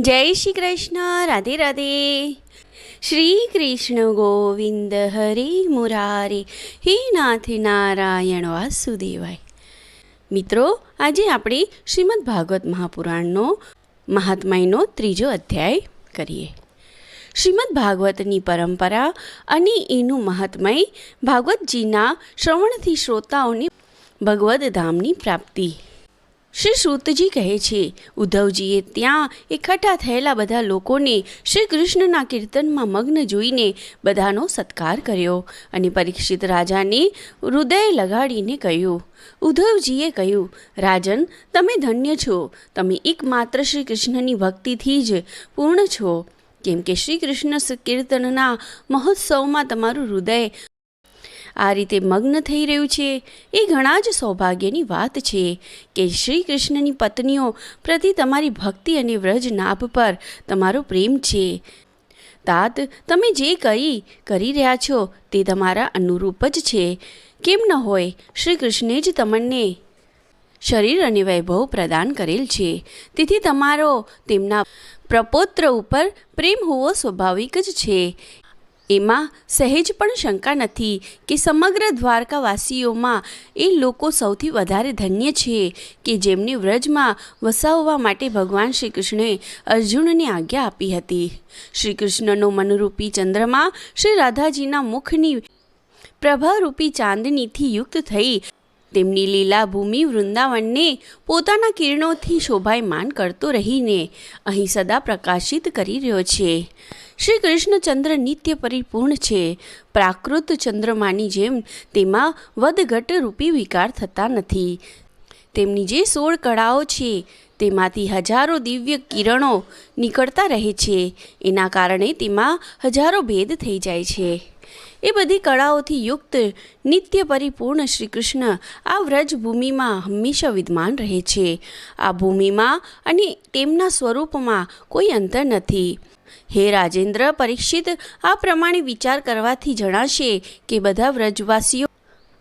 જય શ્રી કૃષ્ણ, રાધે રાધે. શ્રી કૃષ્ણ ગોવિંદ હરે મુરારી, હે નાથ નારાયણ વાસુદેવાય. મિત્રો, આજે આપણે શ્રીમદ ભાગવત મહાપુરાણનો મહાત્માયનો ત્રીજો અધ્યાય કરીએ. શ્રીમદ ભાગવતની પરંપરા અને એનું મહાત્મય ભાગવતજીના શ્રવણથી શ્રોતાઓની ભગવદ્ ધામની પ્રાપ્તિ. શ્રી સૂતજી કહે છે, ઉદ્ધવજીએ ત્યાં એકઠા થયેલા બધા લોકોને શ્રી કૃષ્ણના કીર્તનમાં મગ્ન જોઈને બધાનો સત્કાર કર્યો અને પરીક્ષિત રાજાને હૃદય લગાડીને કહ્યું, ઉદ્ધવજીએ કહ્યું, રાજન, તમે ધન્ય છો. તમે એકમાત્ર શ્રી કૃષ્ણની ભક્તિથી જ પૂર્ણ છો. કેમ કે શ્રી કૃષ્ણ કીર્તનના મહોત્સવમાં તમારું હૃદય આ રીતે મગ્ન થઈ રહ્યું છે. એ ઘણા જ સૌભાગ્યની વાત છે કે શ્રી કૃષ્ણની પત્નીઓ પ્રતિ તમારી ભક્તિ અને વ્રજ નાભ પર તમારો પ્રેમ છે. તાત, તમે જે કરી કરી રહ્યા છો તે તમારા અનુરૂપ જ છે. કેમ ન હોય, શ્રી કૃષ્ણે જ તમને શરીર અને વૈભવ પ્રદાન કરેલ છે. તેથી તમારો તેમના પ્રપોત્ર ઉપર પ્રેમ હોવો સ્વાભાવિક જ છે. એમાં સહેજ પણ શંકા નથી કે સમગ્ર દ્વારકાવાસીઓમાં એ લોકો સૌથી વધારે ધન્ય છે કે જેમને વ્રજમાં વસાવવા માટે ભગવાન શ્રી કૃષ્ણે અર્જુનને આજ્ઞા આપી હતી. શ્રી કૃષ્ણનો મનરૂપી ચંદ્રમા શ્રી રાધાજીના મુખની પ્રભારૂપી ચાંદનીથી યુક્ત થઈ તેમની લીલાભૂમિ વૃંદાવનને પોતાના કિરણોથી શોભાયમાન કરતો રહીને અહીં સદા પ્રકાશિત કરી રહ્યો છે. શ્રી કૃષ્ણચંદ્ર નિત્ય પરિપૂર્ણ છે. પ્રાકૃત ચંદ્રમાની જેમ તેમાં વધઘટ રૂપી વિકાર થતા નથી. તેમની જે સોળ કળાઓ છે, તેમાંથી હજારો દિવ્ય કિરણો નીકળતા રહે છે. એના કારણે તેમાં હજારો ભેદ થઈ જાય છે. એ બધી કળાઓથી યુક્ત નિત્ય પરિપૂર્ણ શ્રી કૃષ્ણ આ વ્રજ ભૂમિમાં હંમેશા વિદ્યમાન રહે છે. આ ભૂમિમાં અને તેમના સ્વરૂપમાં કોઈ અંતર નથી. હે રાજેન્દ્ર, પરીક્ષિત, આ પ્રમાણે વિચાર કરવાથી જણાશે કે બધા વ્રજવાસીઓ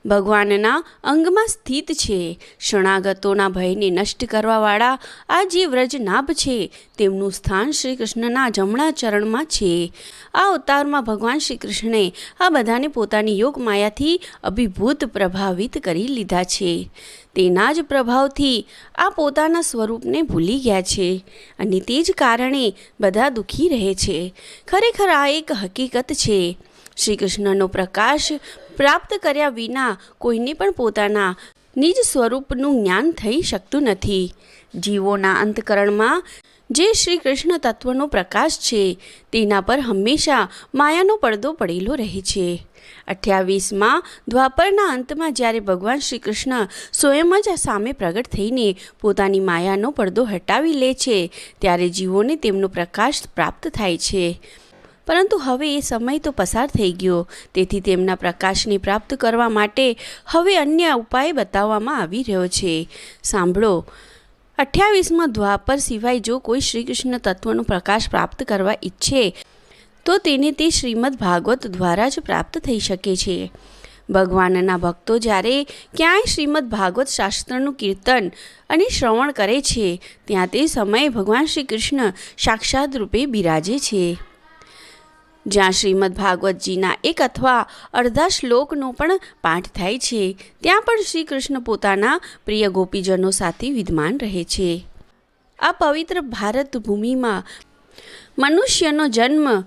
ભગવાનના અંગમાં સ્થિત છે. શરણાગતોના ભયને નષ્ટ કરવાવાળા આ જે વ્રજનાભ છે. તેમનું સ્થાન શ્રી કૃષ્ણના જમણા ચરણમાં છે. આ અવતારમાં ભગવાન શ્રી કૃષ્ણે આ બધાને પોતાની યોગ માયાથી અભિભૂત પ્રભાવિત કરી લીધા છે. તેના જ પ્રભાવથી આ પોતાના સ્વરૂપને ભૂલી ગયા છે અને તે જ કારણે બધા દુઃખી રહે છે. ખરેખર આ એક હકીકત છે. શ્રી કૃષ્ણનો પ્રકાશ પ્રાપ્ત કર્યા વિના કોઈને પણ પોતાના નિજ સ્વરૂપનું જ્ઞાન થઈ શકતું નથી. જીવોના અંતકરણમાં જે શ્રી કૃષ્ણ તત્વનો પ્રકાશ છે, તેના પર હંમેશા માયાનો પડદો પડેલો રહે છે. અઠ્યાવીસમાં દ્વાપરના અંતમાં જ્યારે ભગવાન શ્રી કૃષ્ણ સ્વયં જ સામે પ્રગટ થઈને પોતાની માયાનો પડદો હટાવી લે છે, ત્યારે જીવોને તેમનો પ્રકાશ પ્રાપ્ત થાય છે. પરંતુ હવે એ સમય તો પસાર થઈ ગયો. તેથી તેમના પ્રકાશને પ્રાપ્ત કરવા માટે હવે અન્ય ઉપાય બતાવવામાં આવી રહ્યો છે. સાંભળો. અઠ્યાવીસમાં દ્વાપર સિવાય જો કોઈ શ્રી કૃષ્ણ તત્વનો પ્રકાશ પ્રાપ્ત કરવા ઈચ્છે, તો તેને તે શ્રીમદ ભાગવત દ્વારા જ પ્રાપ્ત થઈ શકે છે. ભગવાનના ભક્તો જ્યારે ક્યાંય શ્રીમદ ભાગવત શાસ્ત્રનું કીર્તન અને શ્રવણ કરે છે, ત્યાં તે સમયે ભગવાન શ્રી કૃષ્ણ સાક્ષાત રૂપે બિરાજે છે. જ્યાં શ્રીમદ ભાગવતજીના એક અથવા અડધા શ્લોકનો પણ પાઠ થાય છે, ત્યાં પણ શ્રી કૃષ્ણ પોતાના પ્રિય ગોપીજનો સાથે વિદ્યમાન રહે છે. આ પવિત્ર ભારત ભૂમિમાં મનુષ્યનો જન્મ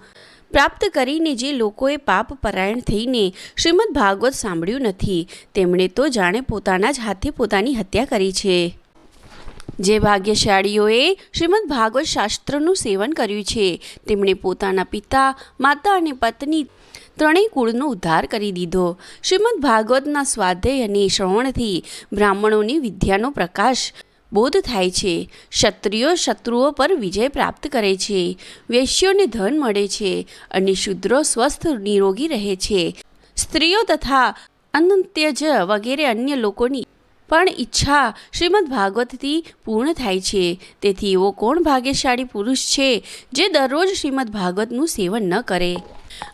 પ્રાપ્ત કરીને જે લોકોએ પાપ પરાયણ થઈને શ્રીમદ ભાગવત સાંભળ્યું નથી, તેમણે તો જાણે પોતાના જ હાથે પોતાની હત્યા કરી છે. જે ભાગ્યશાળીઓએ શ્રીમદ ભાગવત શાસ્ત્રનું સેવન કર્યું છે, તેમણે પોતાના પિતા, માતા અને પત્ની ત્રણેય કુળનો ઉદ્ધાર કરી દીધો. શ્રીમદ ભાગવતના સ્વાધ્યાય અને શ્રવણથી બ્રાહ્મણોની વિદ્યાનો પ્રકાશ બોધ થાય છે. ક્ષત્રિયો શત્રુઓ પર વિજય પ્રાપ્ત કરે છે. વૈશ્યોને ધન મળે છે અને શુદ્રો, સ્વસ્થ, નિરોગી રહે છે. સ્ત્રીઓ તથા અનંત્યજ વગેરે અન્ય લોકોની પણ ઈચ્છા શ્રીમદ ભાગવતથી પૂર્ણ થાય છે. તેથી એવો કોણ ભાગ્યશાળી પુરુષ છે જે દરરોજ શ્રીમદ ભાગવતનું સેવન ન કરે?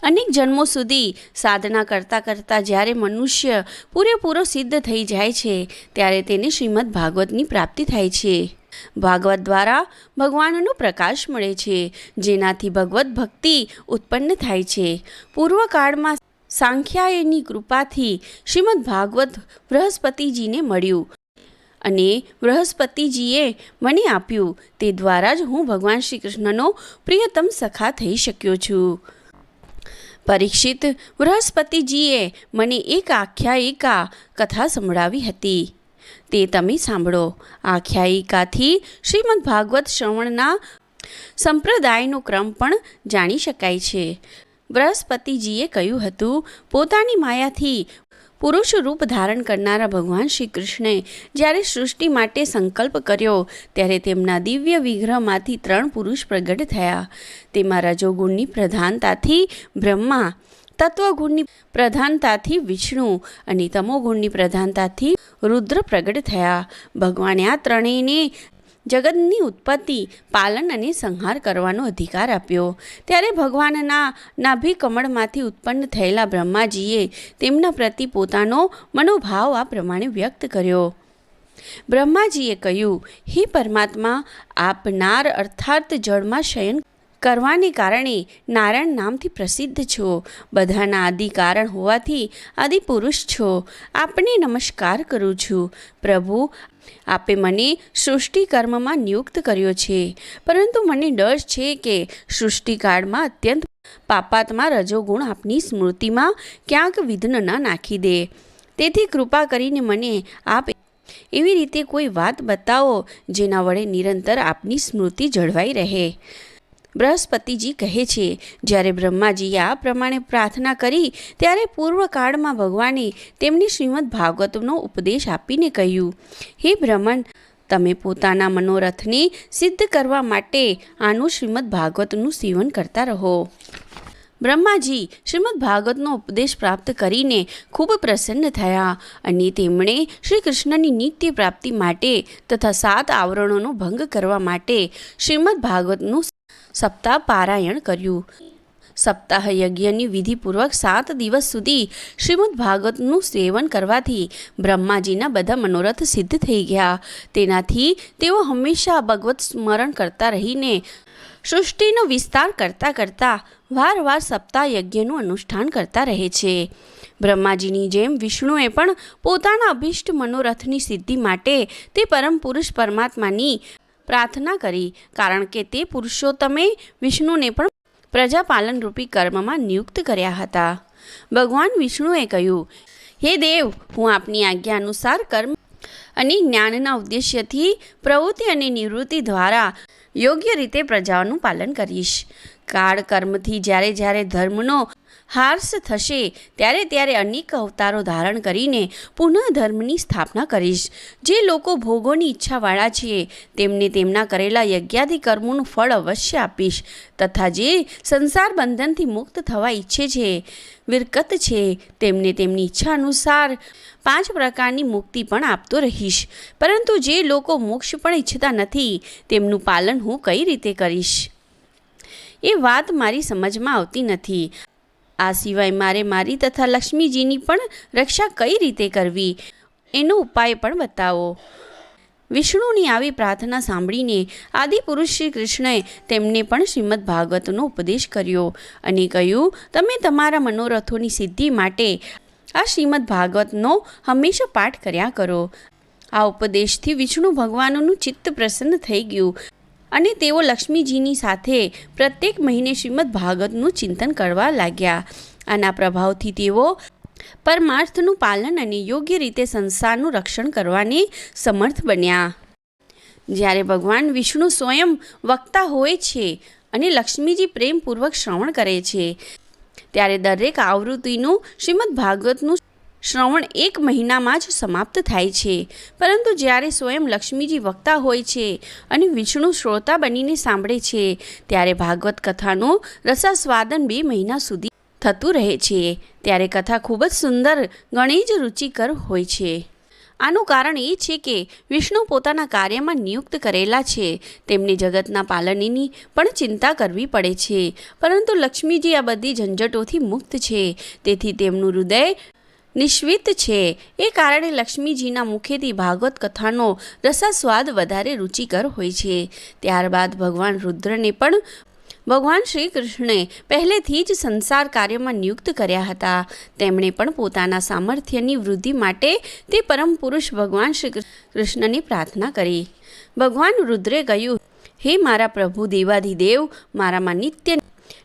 અનેક જન્મો સુધી સાધના કરતાં કરતાં જ્યારે મનુષ્ય પૂરેપૂરો સિદ્ધ થઈ જાય છે, ત્યારે તેને શ્રીમદ ભાગવતની પ્રાપ્તિ થાય છે. ભાગવત દ્વારા ભગવાનનો પ્રકાશ મળે છે, જેનાથી ભગવત ભક્તિ ઉત્પન્ન થાય છે. પૂર્વકાળમાં સાંખ્યાયની કૃપાથી શ્રીમદ ભાગવત બૃહસ્પતિજીને મળ્યું. અને બૃહસ્પતિજીએ મને આપ્યું, તે દ્વારા જ હું ભગવાન શ્રી કૃષ્ણનો પ્રિયતમ સખા થઈ શક્યો છું. પરીક્ષિત બૃહસ્પતિજીએ મને એક આખ્યાયિકા કથા સંભળાવી હતી. તે તમે સાંભળો. આખ્યાયિકાથી શ્રીમદ ભાગવત શ્રવણના સંપ્રદાયનો ક્રમ પણ જાણી શકાય છે. બૃહસ્પતિજીએ કહ્યું હતું, પોતાની માયાથી પુરુષ રૂપ ધારણ કરનારા ભગવાન શ્રી કૃષ્ણે જ્યારે સૃષ્ટિ માટે સંકલ્પ કર્યો, ત્યારે તેમના દિવ્ય વિગ્રહમાંથી ત્રણ પુરુષ પ્રગટ થયા. તેમાં રજોગુણની પ્રધાનતાથી બ્રહ્મા, તત્વગુણની પ્રધાનતાથી વિષ્ણુ અને તમોગુણની પ્રધાનતાથી રુદ્ર પ્રગટ થયા. ભગવાને આ ત્રણેયને જગતની ઉત્પત્તિ, પાલન અને સંહાર કરવાનો અધિકાર આપ્યો. ત્યારે ભગવાનના નાભી કમળમાંથી ઉત્પન્ન થયેલા બ્રહ્માજીએ તેમના પ્રતિ પોતાનો મનોભાવ આ પ્રમાણે વ્યક્ત કર્યો. બ્રહ્માજીએ કહ્યું, હે પરમાત્મા, આપનાર અર્થાત જળમાં શયન કરવાને કારણે નારાયણ નામથી પ્રસિદ્ધ છો. બધાના આદિ કારણ હોવાથી આદિ પુરુષ છો. આપને નમસ્કાર કરું છું. પ્રભુ, આપે મને સૃષ્ટિ કર્મમાં નિયુક્ત કર્યો છે. પરંતુ મને ડર છે કે સૃષ્ટિકાળમાં અત્યંત પાપાત્મા રજોગુણ આપની સ્મૃતિમાં ક્યાંક વિઘ્ન ન નાખી દે. તેથી કૃપા કરીને મને આપ એવી રીતે કોઈ વાત બતાવો જેના વડે નિરંતર આપની સ્મૃતિ જળવાઈ રહે. બૃહસ્પતિજી કહે છે, જ્યારે બ્રહ્માજીએ આ પ્રમાણે પ્રાર્થના કરી, ત્યારે પૂર્વકાળમાં ભગવાને તેમને શ્રીમદ ભાગવતનો ઉપદેશ આપીને કહ્યું, હે બ્રહ્મન તમે પોતાના મનોરથને સિદ્ધ કરવા માટે આનું શ્રીમદ ભાગવતનું સેવન કરતા રહો. બ્રહ્માજી શ્રીમદ ભાગવતનો ઉપદેશ પ્રાપ્ત કરીને ખૂબ પ્રસન્ન થયા અને તેમણે શ્રી કૃષ્ણની નિત્ય પ્રાપ્તિ માટે તથા સાત આવરણોનો ભંગ કરવા માટે શ્રીમદ ભાગવતનું સપ્તાહ પારાયણ કર્યું. સપ્તાહ યજ્ઞની વિધિપૂર્વક સાત દિવસ સુધી શ્રીમદ ભાગવતનું સેવન કરવાથી બ્રહ્માજીના બધા મનોરથ સિદ્ધ થઈ ગયા. તેનાથી તેઓ હંમેશા ભગવત સ્મરણ કરતા રહીને સૃષ્ટિનો વિસ્તાર કરતાં કરતાં વારવાર સપ્તાહ યજ્ઞનું અનુષ્ઠાન કરતા રહે છે. બ્રહ્માજીની જેમ વિષ્ણુએ પણ પોતાના અભિષ્ટ મનોરથની સિદ્ધિ માટે તે પરમ પુરુષ પરમાત્માની પ્રાર્થના કરી, કારણ કે તે પુરુષોત્તમે વિષ્ણુને પણ પ્રજાપાલન રૂપી કર્મમાં નિયુક્ત કર્યા હતા. ભગવાન વિષ્ણુએ કહ્યું, હે દેવ, હું આપની આજ્ઞા અનુસાર કર્મ અને જ્ઞાનના ઉદ્દેશ્યથી પ્રવૃત્તિ અને નિવૃત્તિ દ્વારા યોગ્ય રીતે પ્રજાઓનું પાલન કરીશ. કાળ કર્મથી જ્યારે જ્યારે ધર્મનો હાર્સ થશે ત્યારે ત્યારે અનેક અવતારો ધારણ કરીને પુનઃ ધર્મની સ્થાપના કરીશ. જે લોકો ભોગોની ઈચ્છાવાળા છે, તેમને તેમના કરેલા યજ્ઞાદિ કર્મોનું ફળ અવશ્ય આપીશ તથા જે સંસાર બંધનથી મુક્ત થવા ઈચ્છે છે, વિરકત છે, તેમને તેમની ઈચ્છા અનુસાર પાંચ પ્રકારની મુક્તિ પણ આપતો રહીશ. પરંતુ જે લોકો મોક્ષ પણ ઈચ્છતા નથી, તેમનું પાલન હું કઈ રીતે કરીશ? એ વાત મારી સમજમાં આવતી નથી. આ સિવાય મારે મારી તથા લક્ષ્મીજીની પણ રક્ષા કઈ રીતે કરવી, એનો ઉપાય પણ બતાવો. વિષ્ણુની આવી પ્રાર્થના સાંભળીને આદિપુરુષ શ્રી કૃષ્ણએ તેમને પણ શ્રીમદ ભાગવતનો ઉપદેશ કર્યો અને કહ્યું, તમે તમારા મનોરથોની સિદ્ધિ માટે આ શ્રીમદ ભાગવતનો હંમેશા પાઠ કર્યા કરો. આ ઉપદેશથી વિષ્ણુ ભગવાનનું ચિત્ત પ્રસન્ન થઈ ગયું. અને તેઓ લક્ષ્મીજીની સાથે પ્રત્યેક મહિને શ્રીમદ ભાગવતનું ચિંતન કરવા લાગ્યા. આના પ્રભાવથી તેઓ પરમાર્થનું પાલન અને યોગ્ય રીતે સંસારનું રક્ષણ કરવાને સમર્થ બન્યા. જ્યારે ભગવાન વિષ્ણુ સ્વયં વક્તા હોય છે અને લક્ષ્મીજી પ્રેમપૂર્વક શ્રવણ કરે છે, ત્યારે દરેક આવૃત્તિનું શ્રીમદ ભાગવતનું શ્રવણ એક મહિનામાં જ સમાપ્ત થાય છે. પરંતુ જ્યારે સ્વયં લક્ષ્મીજી વક્તા હોય છે અને વિષ્ણુ શ્રોતા બનીને સાંભળે છે, ત્યારે ભાગવત કથાનું રસાસ્વાદન બે મહિના સુધી થતું રહે છે. ત્યારે કથા ખૂબ જ સુંદર ઘણી જ રુચિકર હોય છે. આનું કારણ એ છે કે વિષ્ણુ પોતાના કાર્યમાં નિયુક્ત કરેલા છે. તેમને જગતના પાલનની પણ ચિંતા કરવી પડે છે. પરંતુ લક્ષ્મીજી આ બધી ઝંઝટોથી મુક્ત છે. તેથી તેમનું હૃદય નિશ્વિત છે. એ કારણે લક્ષ્મીજીના મુખેથી ભાગવત કથાનો રસાસ્વાદ વધારે રુચિકર હોય છે. ત્યારબાદ ભગવાન રુદ્રને પણ ભગવાન શ્રી કૃષ્ણે પહેલેથી જ સંસાર કાર્યમાં નિયુક્ત કર્યા હતા. તેમણે પણ પોતાના સામર્થ્યની વૃદ્ધિ માટે તે પરમ પુરુષ ભગવાન શ્રી કૃષ્ણની પ્રાર્થના કરી. ભગવાન રુદ્રે કહ્યું, હે મારા પ્રભુ દેવાધિદેવ, મારામાં નિત્ય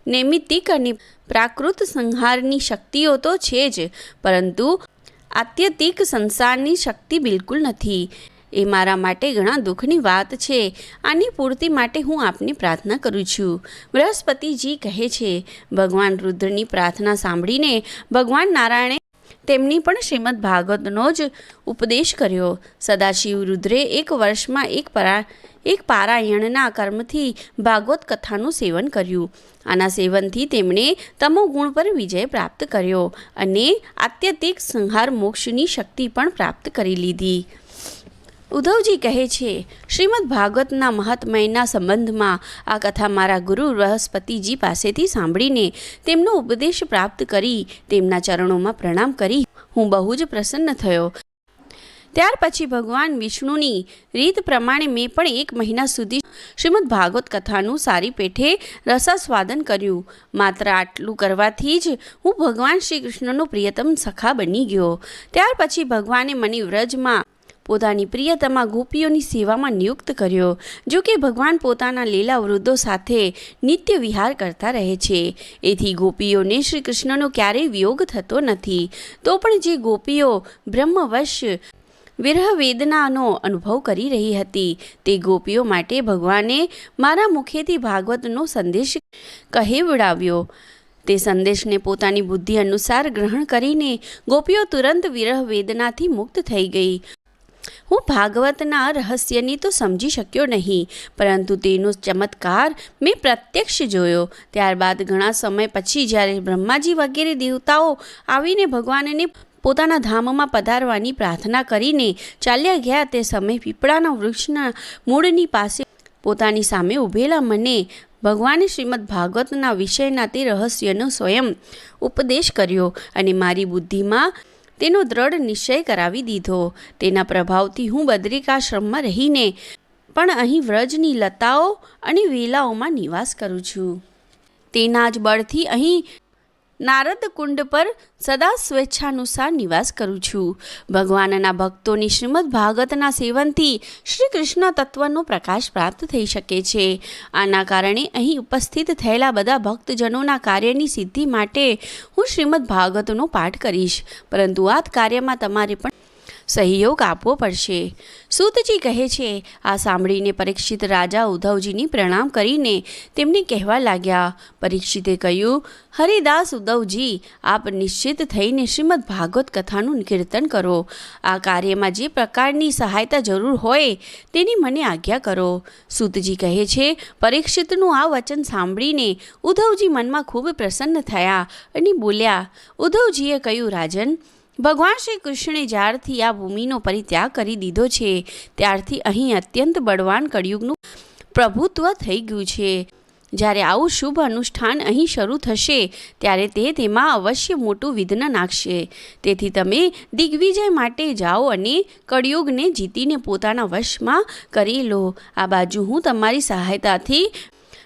નૈમિત્તિક અને પ્રાકૃત સંહારની શક્તિઓ તો છે જ, પરંતુ આત્યંતિક સંસારની શક્તિ બિલકુલ નથી. એ મારા માટે ઘણા દુઃખની વાત છે. આની પૂર્તિ માટે હું આપની પ્રાર્થના કરું છું. બૃહસ્પતિજી કહે છે, ભગવાન રુદ્રની પ્રાર્થના સાંભળીને ભગવાન નારાયણે તેમની પણ શ્રીમદ ભાગવતનો જ ઉપદેશ કર્યો. સદાશિવ રુદ્રે એક વર્ષમાં એક પરા એક પારાયણના કર્મથી ભાગવત કથાનું સેવન કર્યું. આના સેવનથી તેમણે તમો ગુણ પર વિજય પ્રાપ્ત કર્યો અને આત્યંતિક સંહાર મોક્ષની શક્તિ પણ પ્રાપ્ત કરી લીધી. ઉદ્ધવજી કહે છે, શ્રીમદ ભાગવતના મહાત્મયના સંબંધમાં આ કથા મારા ગુરુ બૃહસ્પતિજી પાસેથી સાંભળીને તેમનો ઉપદેશ પ્રાપ્ત કરી તેમના ચરણોમાં પ્રણામ કરી. હું બહુ જ પ્રસન્ન થયો. ત્યાર પછી ભગવાન વિષ્ણુની રીત પ્રમાણે મેં પણ એક મહિના સુધી શ્રીમદ ભાગવત કથાનું સારી પેઠે રસાસ્વાદન કર્યું. માત્ર આટલું કરવાથી જ હું ભગવાન શ્રી કૃષ્ણનો પ્રિયતમ સખા બની ગયો. ત્યાર પછી ભગવાને મને વ્રજમાં પોતાની પ્રિયતમા ગોપીઓની સેવામાં નિયુક્ત કર્યો, જો કે ભગવાન પોતાના લીલા વૃદ્ધો સાથે નિત્ય વિહાર કરતા રહે છે. એથી ગોપીઓને શ્રી કૃષ્ણનો ક્યારેય વિયોગ થતો નથી. તો પણ જે ગોપીઓ બ્રહ્મવશ વિરહ વેદનાનો અનુભવ કરી રહી હતી. તે ગોપીઓ માટે ભગવાને મારા મુખેથી ભાગવતનો સંદેશ કહેવડાવ્યો તે સંદેશને પોતાની બુદ્ધિ અનુસાર ગ્રહણ કરીને ગોપીઓ તુરંત વિરહ વેદનાથી મુક્ત થઈ ગઈ. હું ભાગવતના રહસ્યની તો સમજી શક્યો નહીં, પરંતુ તેનો ચમત્કાર મેં પ્રત્યક્ષ જોયો. ત્યારબાદ ઘણા સમય પછી જ્યારે બ્રહ્માજી વગેરે દેવતાઓ આવીને ભગવાનને પોતાના ધામમાં પધારવાની પ્રાર્થના કરીને ચાલ્યા ગયા તે સમયે પીપળાના વૃક્ષના મૂળની પાસે પોતાની સામે ઊભેલા મને ભગવાને શ્રીમદ ભાગવતના વિષયના તે રહસ્યનો સ્વયં ઉપદેશ કર્યો અને મારી બુદ્ધિમાં તેનો દ્રઢ નિશ્ચય કરાવી દીધો. તેના પ્રભાવથી હું બદ્રિકાશ્રમમાં રહીને પણ અહીં વ્રજની લતાઓ અને વેલાઓમાં નિવાસ કરું છું. તેના જ બળથી અહીં નારદ કુંડ પર સદા સ્વેચ્છાનુસાર નિવાસ કરું છું. ભગવાનના ભક્તોની શ્રીમદ ભાગવતના સેવનથી શ્રી કૃષ્ણ તત્વનો પ્રકાશ પ્રાપ્ત થઈ શકે છે. આના કારણે અહીં ઉપસ્થિત થયેલા બધા ભક્તજનોના કાર્યની સિદ્ધિ માટે હું શ્રીમદ ભાગવતનો પાઠ કરીશ. પરંતુ આ કાર્યમાં તમારે પણ સહયોગ આપવો પડશે. સૂતજી કહે છે, આ સાંભળીને પરીક્ષિત રાજા ઉદ્ધવજીની પ્રણામ કરીને તેમને કહેવા લાગ્યા. પરીક્ષિતે કહ્યું, હરિદાસ ઉદ્ધવજી, આપ નિશ્ચિત થઈને શ્રીમદ ભાગવત કથાનું કીર્તન કરો. આ કાર્યમાં જે પ્રકારની સહાયતા જરૂર હોય તેની મને આજ્ઞા કરો. સૂતજી કહે છે, પરીક્ષિતનું આ વચન સાંભળીને ઉદ્ધવજી મનમાં ખૂબ પ્રસન્ન થયા અને બોલ્યા. ઉદ્ધવજીએ કહ્યું, રાજન ભગવાન શ્રી કૃષ્ણે જ્યારથી આ ભૂમિનો પરિત્યાગ કરી દીધો છે, ત્યારથી અહીં અત્યંત બળવાન કળિયુગનું પ્રભુત્વ થઈ ગયું છે. જ્યારે આવું શુભ અનુષ્ઠાન અહીં શરૂ થશે, ત્યારે તે તેમાં અવશ્ય મોટું વિઘ્ન નાખશે. તેથી તમે દિગ્વિજય માટે જાઓ અને કળિયુગને જીતીને પોતાના વશમાં કરી લો. આ બાજુ હું તમારી સહાયતાથી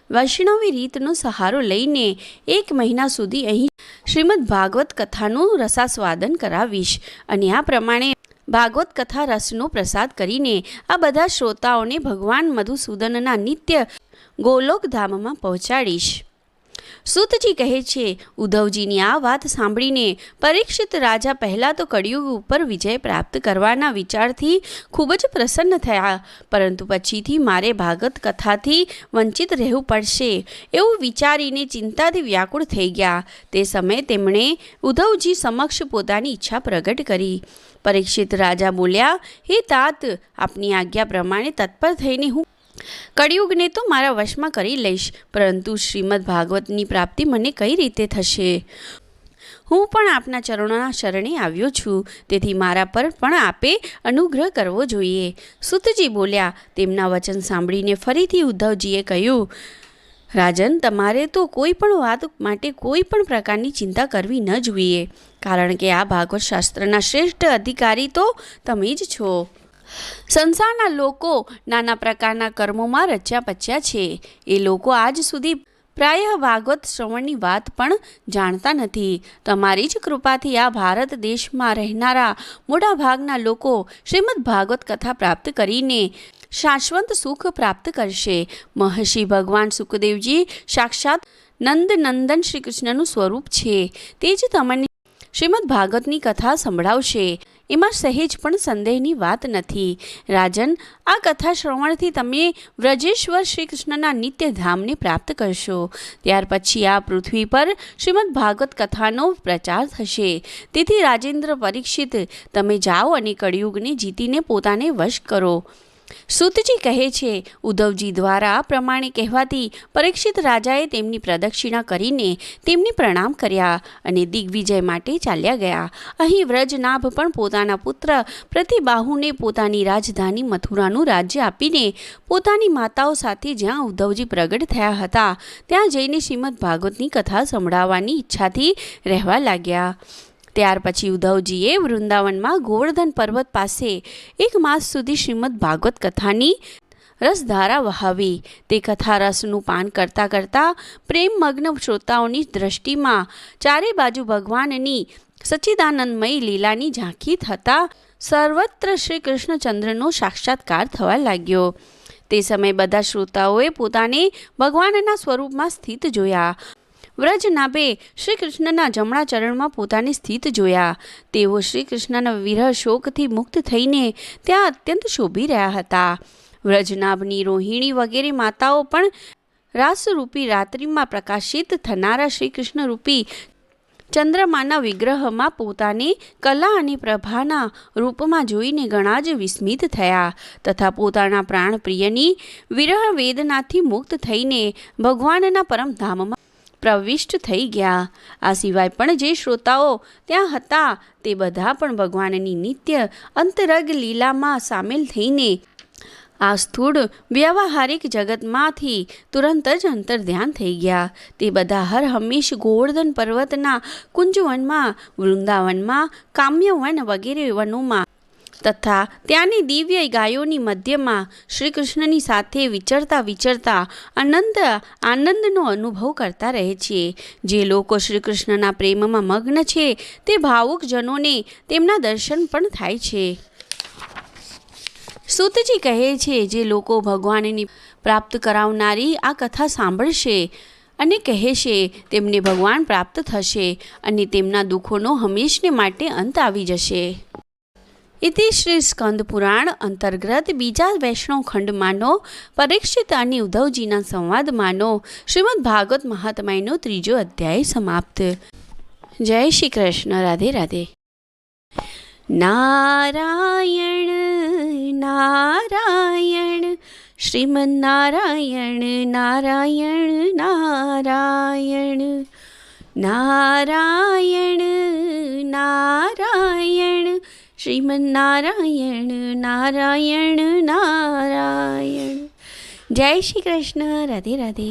વૈષ્ણવી રીતનો સહારો લઈને એક મહિના સુધી અહીં શ્રીમદ ભાગવત કથાનું રસાસ્વાદન કરાવીશ. અને આ પ્રમાણે ભાગવત કથા રસનો પ્રસાદ કરીને આ બધા શ્રોતાઓને ભગવાન મધુસૂદનના નિત્ય ગોલોક ધામમાં પહોંચાડીશ. સુતજી કહે છે, ઉદ્ધવજીની આ વાત સાંભળીને પરીક્ષિત રાજા પહેલાં તો કળિયુગ ઉપર વિજય પ્રાપ્ત કરવાના વિચારથી ખૂબ જ પ્રસન્ન થયા. પરંતુ પછીથી મારે ભાગવત કથાથી વંચિત રહેવું પડશે. એવું વિચારીને ચિંતાથી વ્યાકુળ થઈ ગયા. તે સમયે તેમણે ઉદ્ધવજી સમક્ષ પોતાની ઈચ્છા પ્રગટ કરી. પરીક્ષિત રાજા બોલ્યા, હે તાત, આપની આજ્ઞા પ્રમાણે તત્પર થઈને હું કળિયુગને તો મારા વશમાં કરી લઈશ, પરંતુ શ્રીમદ ભાગવતની પ્રાપ્તિ મને કઈ રીતે થશે? હું પણ આપના ચરણોના શરણે આવ્યો છું, તેથી મારા પર પણ આપે અનુગ્રહ કરવો જોઈએ. સુતજી બોલ્યા, તેમના વચન સાંભળીને ફરીથી ઉદ્ધવજીએ કહ્યું, રાજન, તમારે તો કોઈ પણ વાત માટે કોઈ પણ પ્રકારની ચિંતા કરવી ન જોઈએ, કારણ કે આ ભાગવત શાસ્ત્રના શ્રેષ્ઠ અધિકારી તો તમે જ છો. સંસારના લોકો નાના પ્રકારના કર્મોમાં રચ્યા પચ્યા છે. એ લોકો આજ સુધી પ્રાય ભાગવત શ્રવણની વાત પણ જાણતા નથી. તમારી જ કૃપાથી આ ભારત દેશમાં રહેનારા મોટા ભાગના લોકો શ્રીમદ ભાગવત કથા પ્રાપ્ત કરીને શાશ્વત સુખ પ્રાપ્ત કરશે. મહર્ષિ ભગવાન સુખદેવજી સાક્ષાત નંદ નંદન શ્રી કૃષ્ણનું સ્વરૂપ છે. તે જ તમને શ્રીમદ ભાગવતની કથા સંભળાવશે. એમાં સહેજ પણ સંદેહની વાત નથી. રાજન, આ કથા શ્રવણથી તમે વ્રજેશ્વર શ્રી કૃષ્ણના નિત્ય ધામને પ્રાપ્ત કરશો. ત્યાર પછી આ પૃથ્વી પર શ્રીમદ ભાગવત કથાનો પ્રચાર થશે. તેથી રાજેન્દ્ર પરીક્ષિત, તમે જાઓ અને કળિયુગને જીતીને પોતાને વશ કરો. સુતજી કહે છે, ઉદ્ધવજી દ્વારા પ્રમાણે કહેવાથી પરીક્ષિત રાજાએ તેમની પ્રદક્ષિણા કરીને તેમને પ્રણામ કર્યા અને દિગ્વિજય માટે ચાલ્યા ગયા. અહીં વ્રજનાભ પણ પોતાના પુત્ર પ્રતિબાહુને પોતાની રાજધાની મથુરાનું રાજ્ય આપીને પોતાની માતાઓ સાથે જ્યાં ઉદ્ધવજી પ્રગટ થયા હતા, ત્યાં જઈને શ્રીમદ ભાગવતની કથા સંભળાવવાની ઈચ્છાથી રહેવા લાગ્યા. ત્યાર પછી ઉદ્ધવજીએ વૃંદાવનમાં ગોવર્ધન પર્વત પાસે એક માસ સુધી શ્રીમદ ભાગવત કથાની રસધારા વહાવી. તે કથા રસનું પાન કરતાં કરતાં પ્રેમમગ્ન શ્રોતાઓની દ્રષ્ટિમાં ચારે બાજુ ભગવાનની સચ્ચિદાનંદમય લીલાની ઝાંખી થતાં સર્વત્ર શ્રી કૃષ્ણચંદ્રનો સાક્ષાત્કાર થવા લાગ્યો. તે સમયે બધા શ્રોતાઓએ પોતાને ભગવાનના સ્વરૂપમાં સ્થિત જોયા. વ્રજનાભે શ્રી કૃષ્ણના જમણા ચરણમાં પોતાને સ્થિત જોયા. તેઓ શ્રી કૃષ્ણના વિરહ શોકથી મુક્ત થઈને ત્યાં અત્યંત શોભી રહ્યા હતા. વ્રજનાભની રોહિણી વગેરે માતાઓ પણ રાસરૂપી રાત્રિમાં પ્રકાશિત થનારા શ્રી કૃષ્ણ રૂપી ચંદ્રમાના વિગ્રહમાં પોતાને કલા અને પ્રભાના રૂપમાં જોઈને ઘણા જ વિસ્મિત થયા તથા પોતાના પ્રાણપ્રિયની વિરહ વેદનાથી મુક્ત થઈને ભગવાનના પરમધામમાં પ્રવિષ્ટ થઈ ગયા. આ સિવાય પણ જે શ્રોતાઓ ત્યાં હતા, તે બધા પણ ભગવાનની નિત્ય અંતરગ લીલામાં સામેલ થઈને આ સ્થૂળ વ્યવહારિક જગતમાંથી તુરંત જ અંતર ધ્યાન થઈ ગયા. તે બધા હર હંમેશ ગોવર્ધન પર્વતના કુંજવનમાં, વૃંદાવનમાં, કામ્યવન વગેરે વનોમાં તથા ત્યાંની દિવ્ય ગાયોની મધ્યમાં શ્રી કૃષ્ણની સાથે વિચરતા વિચરતા આનંદ, આનંદનો અનુભવ કરતા રહે છે. જે લોકો શ્રી કૃષ્ણના પ્રેમમાં મગ્ન છે, તે ભાવુક જનોને તેમના દર્શન પણ થાય છે. સુતજી કહે છે, જે લોકો ભગવાનની પ્રાપ્ત કરાવનારી આ કથા સાંભળશે અને કહેશે, તેમને ભગવાન પ્રાપ્ત થશે અને તેમના દુઃખોનો હંમેશને માટે અંત આવી જશે. ઇતિ શ્રી સ્કંદ પુરાણ અંતર્ગત બીજા વૈષ્ણવ ખંડમાંનો પરીક્ષિત અને ઉદ્ધવજીના સંવાદમાંનો શ્રીમદ ભાગવત મહાત્માયનો ત્રીજો અધ્યાય સમાપ્ત જય શ્રી કૃષ્ણ રાધે રાધે નારાયણ નારાયણ શ્રીમદ નારાયણ નારાયણ નારાયણ નારાયણ નારાયણ શ્રીમન નારાયણ નારાયણ નારાયણ જય શ્રી કૃષ્ણ રાધે રાધે